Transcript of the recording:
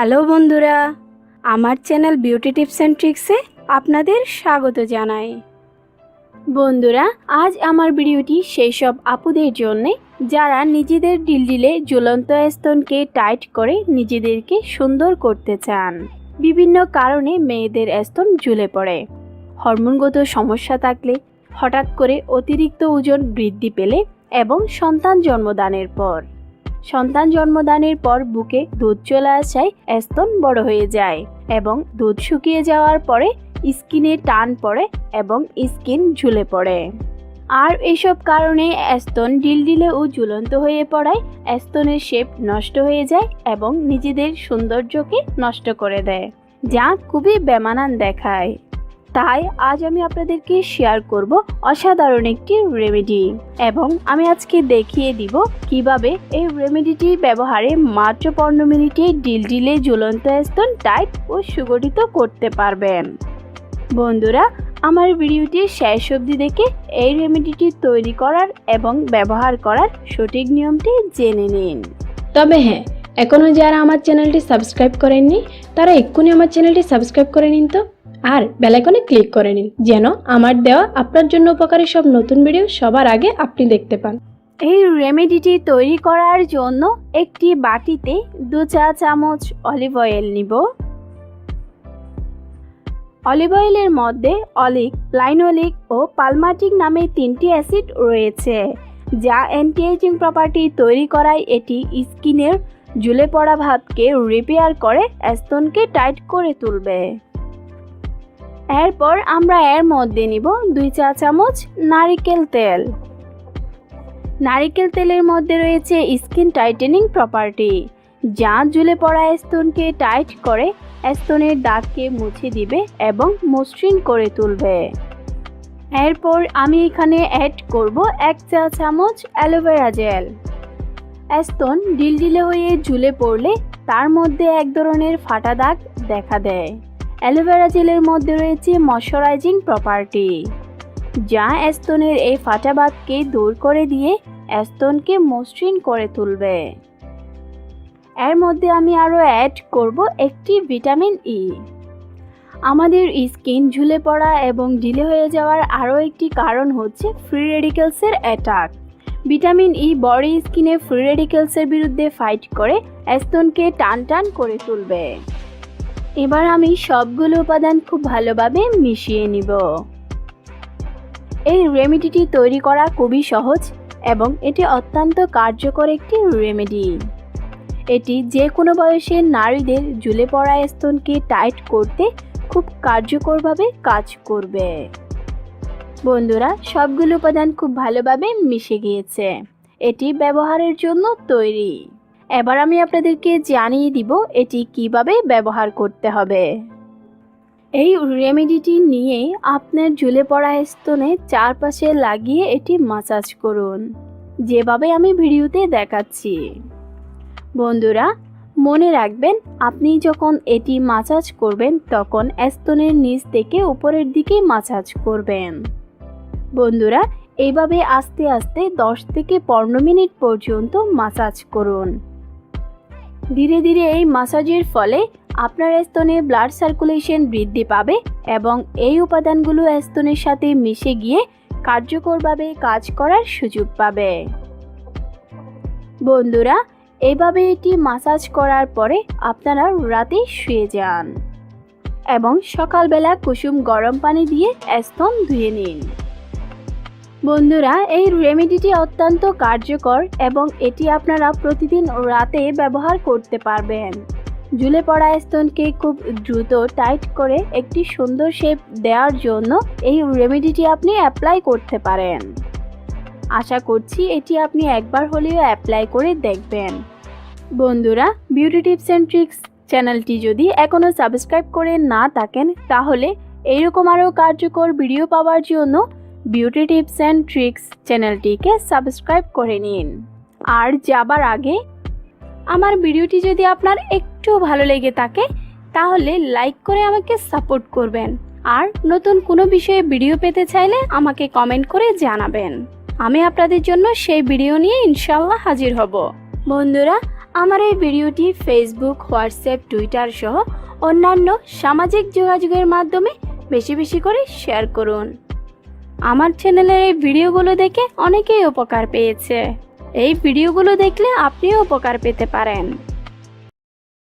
Hello বন্ধুরা, আমার channel beauty tips and ট্রিক্সে আপনাদের স্বাগত জানাই। বন্ধুরা, আজ আমার ভিডিওটি সেই সব আপুদের জন্যে যারা নিজেদের ডিলডিলে ঝুলন্ত স্তনকে টাইট করে নিজেদেরকে সুন্দর করতে চান। বিভিন্ন কারণে মেয়েদের স্তন ঝুলে পড়ে। হরমোনগত সমস্যা থাকলে হঠাৎ করে অতিরিক্ত ওজন বৃদ্ধি পেলে এবং সন্তান জন্মদানের পর। সন্তান জন্মদানের পর বুকে দুধ চলে আসায় স্তন বড় হয়ে যায় এবং দুধ শুকিয়ে যাওয়ার পরে স্কিনে টান পড়ে এবং স্কিন ঝুলে পড়ে। আর এসব কারণে স্তন ডিলডিলে ও ঝুলন্ত হয়ে পড়ায় স্তনের শেপ নষ্ট হয়ে যায় এবং নিজেদের সৌন্দর্যকে নষ্ট করে দেয়, যা খুবই বেমানান দেখায়। তাই আজ আমি আপনাদেরকে শেয়ার করব অসাধারণ একটি রেমেডি এবং আমি আজকে দেখিয়ে দিব কীভাবে এই রেমেডিটি ব্যবহারে মাত্র পনেরো মিনিটে ডিল ডিলে ঝুলন্ত স্তন টাইট ও সুগঠিত করতে পারবেন। বন্ধুরা, আমার ভিডিওটি শেষ অবধি দেখে এই রেমেডিটি তৈরি করার এবং ব্যবহার করার সঠিক নিয়মটি জেনে নিন। তবে হ্যাঁ এখনও যারা আমার চ্যানেলটি সাবস্ক্রাইব করেননি, তারা এক্ষুনি আমার চ্যানেলটি সাবস্ক্রাইব করে নিন তো। আর বেলাইকনে ক্লিক করে নিন, যেন আমার দেওয়া আপনার জন্য উপকারী সব নতুন ভিডিও সবার আগে আপনি দেখতে পান। এই রেমেডিটি তৈরি করার জন্য একটি বাটিতে দু চা চামচ অলিভ অয়েল নিব। অলিভ অয়েলের মধ্যে অলিক লাইনোলিক ও পালমাটিক নামে তিনটি অ্যাসিড রয়েছে, যা অ্যান্টি এজিং প্রপার্টি তৈরি করায় এটি স্কিনের ঝুলে পড়া ভাবকে রিপেয়ার করে স্তনকে টাইট করে তুলবে। এরপর আমরা এর মধ্যে নিব দুই চা চামচ নারিকেল তেল। নারিকেল তেলের মধ্যে রয়েছে স্কিন টাইটেনিং প্রপার্টি, যা ঝুলে পড়া স্তনকে টাইট করে, স্তনের দাগকে মুছে দিবে এবং মসৃণ করে তুলবে। এরপর আমি এখানে অ্যাড করব এক চা চামচ অ্যালোভেরা জেল। স্তন ডিলডিলে হয়ে ঝুলে পড়লে তার মধ্যে এক ধরনের ফাটা দাগ দেখা দেয়। অ্যালোভেরা জেলের মধ্যে রয়েছে ময়শ্চারাইজিং প্রপার্টি, যা স্তনের এই ফাটা ভাবকে দূর করে দিয়ে স্তনকে মসৃণ করে তুলবে। এর মধ্যে আমি আরও অ্যাড করব একটি ভিটামিন ই আমাদের স্কিন ঝুলে পড়া এবং ঢিলে হয়ে যাওয়ার আরও একটি কারণ হচ্ছে ফ্রি রেডিকেলসের অ্যাটাক ভিটামিন ই বডি স্কিনে ফ্রি রেডিকেলসের বিরুদ্ধে ফাইট করে স্তনকে টান টান করে তুলবে। এবার আমি সবগুলো উপাদান খুব ভালোভাবে মিশিয়ে নিব। এই রেমেডিটি তৈরি করা খুবই সহজ এবং এটি অত্যন্ত কার্যকর একটি রেমেডি। এটি যে কোনো বয়সের নারীদের ঝুলে পড়া স্তনকে টাইট করতে খুব কার্যকরভাবে কাজ করবে। বন্ধুরা, সবগুলো উপাদান খুব ভালোভাবে মিশে গিয়েছে। এটি ব্যবহারের জন্য তৈরি। এবার আমি আপনাদেরকে জানিয়ে দিব এটি কীভাবে ব্যবহার করতে হবে। এই রেমেডিটি নিয়ে আপনার ঝুলে পড়া স্তনে চারপাশে লাগিয়ে এটি মাসাজ করুন। যেভাবে আমি ভিডিওতে দেখাচ্ছি। বন্ধুরা, মনে রাখবেন, আপনি যখন এটি মাসাজ করবেন, তখন স্তনের নিচ থেকে উপরের দিকে মাসাজ করবেন। বন্ধুরা, এইভাবে আস্তে আস্তে 10 থেকে পনেরো মিনিট পর্যন্ত মাসাজ করুন। ধীরে ধীরে এই মাসাজের ফলে আপনার স্তনে ব্লাড সার্কুলেশন বৃদ্ধি পাবে এবং এই উপাদানগুলো স্তনের সাথে মিশে গিয়ে কার্যকরভাবে কাজ করার সুযোগ পাবে। বন্ধুরা, এভাবে এটি মাসাজ করার পরে আপনারা রাতে শুয়ে যান এবং সকালবেলা কুসুম গরম পানি দিয়ে স্তন ধুয়ে নিন। বন্ধুরা, এই রেমেডিটি অত্যন্ত কার্যকর এবং এটি আপনারা প্রতিদিন রাতে ব্যবহার করতে পারবেন। ঝুলে পড়া স্তনকে খুব দ্রুত টাইট করে একটি সুন্দর শেপ দেওয়ার জন্য এই রেমেডিটি আপনি অ্যাপ্লাই করতে পারেন। আশা করছি এটি আপনি একবার হলেও অ্যাপ্লাই করে দেখবেন। বন্ধুরা বিউটি টিপস অ্যান্ড ট্রিক্স চ্যানেলটি যদি এখনও সাবস্ক্রাইব করে না থাকেন, তাহলে এইরকম আরও কার্যকর ভিডিও পাওয়ার জন্য বিউটি টিপস অ্যান্ড ট্রিক্স চ্যানেলটিকে সাবস্ক্রাইব করে নিন। আর যাবার আগে, আমার ভিডিওটি যদি আপনার একটু ভালো লেগে থাকে, তাহলে লাইক করে আমাকে সাপোর্ট করবেন। আর নতুন কোনো বিষয়ে ভিডিও পেতে চাইলে আমাকে কমেন্ট করে জানাবেন। আমি আপনাদের জন্য সেই ভিডিও নিয়ে ইনশাল্লাহ হাজির হব। বন্ধুরা, আমার এই ভিডিওটি ফেসবুক হোয়াটসঅ্যাপ টুইটার সহ অন্যান্য সামাজিক যোগাযোগের মাধ্যমে বেশি বেশি করে শেয়ার করুন। আমার চ্যানেলের এই ভিডিওগুলো দেখে অনেকেই উপকার পেয়েছে। এই ভিডিওগুলো দেখলে আপনিও উপকার পেতে পারেন।